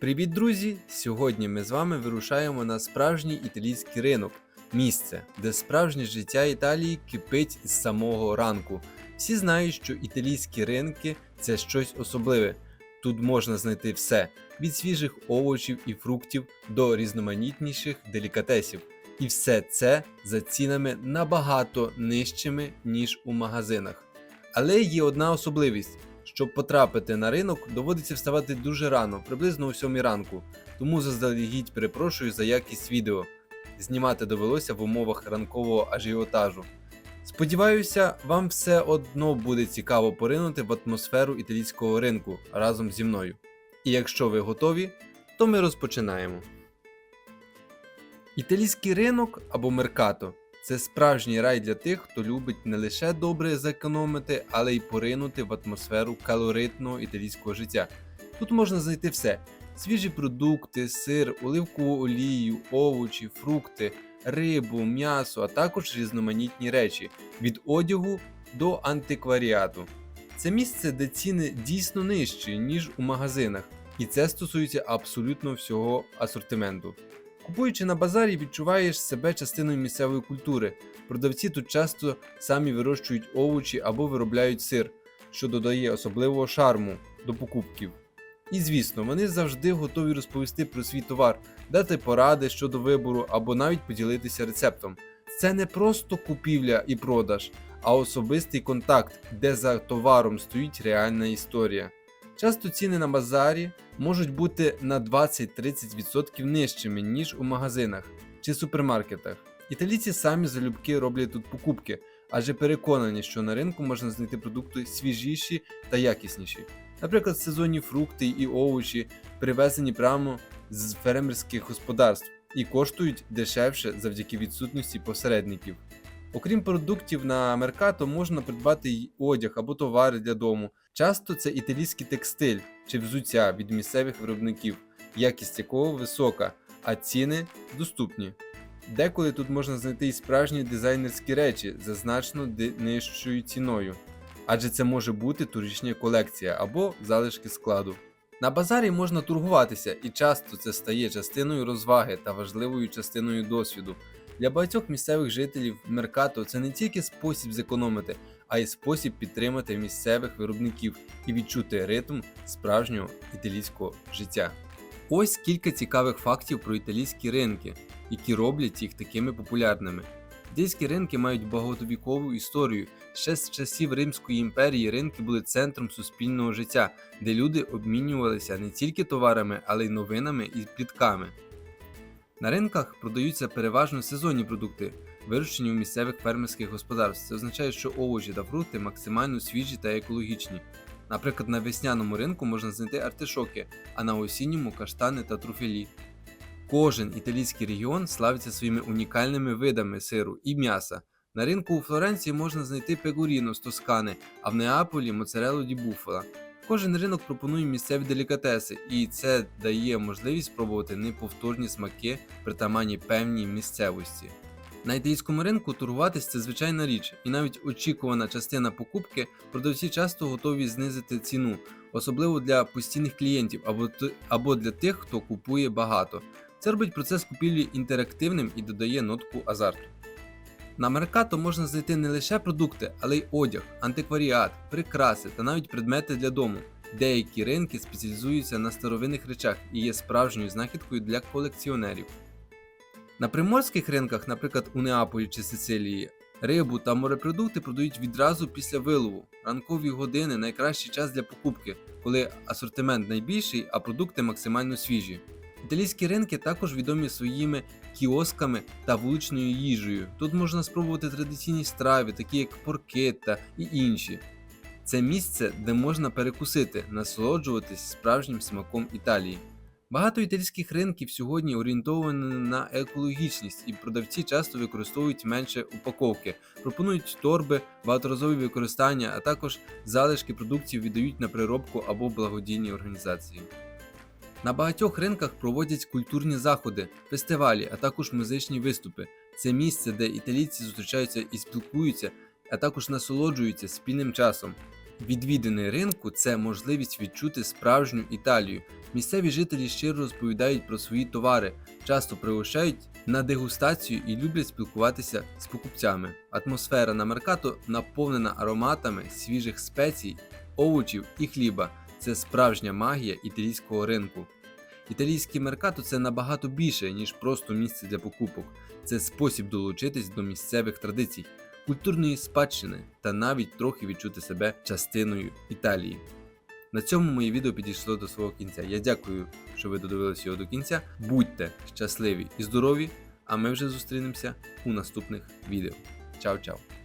Привіт, друзі! Сьогодні ми з вами вирушаємо на справжній італійський ринок, місце, де справжнє життя Італії кипить з самого ранку. Всі знають, що італійські ринки це щось особливе. Тут можна знайти все: від свіжих овочів і фруктів до різноманітніших делікатесів. І все це за цінами набагато нижчими, ніж у магазинах. Але є одна особливість. Щоб потрапити на ринок, доводиться вставати дуже рано, приблизно о 7 ранку. Тому заздалегідь перепрошую за якість відео. Знімати довелося в умовах ранкового ажіотажу. Сподіваюся, вам все одно буде цікаво поринути в атмосферу італійського ринку разом зі мною. І якщо ви готові, то ми розпочинаємо. Італійський ринок або меркато це справжній рай для тих, хто любить не лише добре зекономити, але й поринути в атмосферу калоритного італійського життя. Тут можна знайти все: свіжі продукти, сир, оливкову олію, овочі, фрукти, рибу, м'ясо, а також різноманітні речі від одягу до антикваріату. Це місце, де ціни дійсно нижчі, ніж у магазинах, і це стосується абсолютно всього асортименту. Купуючи на базарі, відчуваєш себе частиною місцевої культури. Продавці тут часто самі вирощують овочі або виробляють сир, що додає особливого шарму до покупків. І звісно, вони завжди готові розповісти про свій товар, дати поради щодо вибору або навіть поділитися рецептом. Це не просто купівля і продаж, а особистий контакт, де за товаром стоїть реальна історія. Часто ціни на базарі можуть бути на 20-30% нижчими, ніж у магазинах чи супермаркетах. Італійці самі залюбки роблять тут покупки, адже переконані, що на ринку можна знайти продукти свіжіші та якісніші. Наприклад, сезонні фрукти і овочі, привезені прямо з фермерських господарств і коштують дешевше завдяки відсутності посередників. Окрім продуктів на меркато можна придбати й одяг або товари для дому. Часто це італійський текстиль чи взуття від місцевих виробників, якість якого висока, а ціни доступні. Деколи тут можна знайти і справжні дизайнерські речі за значно нижчою ціною, адже це може бути турічня колекція або залишки складу. На базарі можна торгуватися, і часто це стає частиною розваги та важливою частиною досвіду. Для багатьох місцевих жителів Меркато це не тільки спосіб зекономити, а й спосіб підтримати місцевих виробників і відчути ритм справжнього італійського життя. Ось кілька цікавих фактів про італійські ринки, які роблять їх такими популярними. Італійські ринки мають багатовікову історію. Ще з часів Римської імперії ринки були центром суспільного життя, де люди обмінювалися не тільки товарами, але й новинами і плітками. На ринках продаються переважно сезонні продукти, вирощені у місцевих фермерських господарств. Це означає, що овочі та фрукти максимально свіжі та екологічні. Наприклад, на весняному ринку можна знайти артишоки, а на осінньому каштани та труфелі. Кожен італійський регіон славиться своїми унікальними видами сиру і м'яса. На ринку у Флоренції можна знайти пегуріно з Тоскани, а в Неаполі моцарелу ді буфала. Кожен ринок пропонує місцеві делікатеси, і це дає можливість спробувати неповторні смаки, притаманні певній місцевості. На італійському ринку торгуватись це звичайна річ, і навіть очікувана частина покупки продавці часто готові знизити ціну, особливо для постійних клієнтів або, або для тих, хто купує багато. Це робить процес купівлі інтерактивним і додає нотку азарту. На Меркато можна знайти не лише продукти, але й одяг, антикваріат, прикраси та навіть предмети для дому. Деякі ринки спеціалізуються на старовинних речах і є справжньою знахідкою для колекціонерів. На приморських ринках, наприклад, у Неаполі чи Сицилії, рибу та морепродукти продають відразу після вилову. Ранкові години найкращий час для покупки, коли асортимент найбільший, а продукти максимально свіжі. Італійські ринки також відомі своїми кіосками та вуличною їжею. Тут можна спробувати традиційні страви, такі як поркетта і інші. Це місце, де можна перекусити, насолоджуватись справжнім смаком Італії. Багато італійських ринків сьогодні орієнтовані на екологічність, і продавці часто використовують менше упаковки, пропонують торби, багаторазові використання, а також залишки продуктів віддають на приробку або благодійні організації. На багатьох ринках проводять культурні заходи, фестивалі, а також музичні виступи. Це місце, де італійці зустрічаються і спілкуються, а також насолоджуються спільним часом. Відвідини ринку це можливість відчути справжню Італію. Місцеві жителі щиро розповідають про свої товари, часто пригощають на дегустацію і люблять спілкуватися з покупцями. Атмосфера на Меркато наповнена ароматами свіжих спецій, овочів і хліба. Це справжня магія італійського ринку. Італійський меркато це набагато більше, ніж просто місце для покупок. Це спосіб долучитись до місцевих традицій, культурної спадщини та навіть трохи відчути себе частиною Італії. На цьому моє відео підійшло до свого кінця. Я дякую, що ви додивилися його до кінця. Будьте щасливі і здорові! А ми вже зустрінемося у наступних відео. Чао-чао!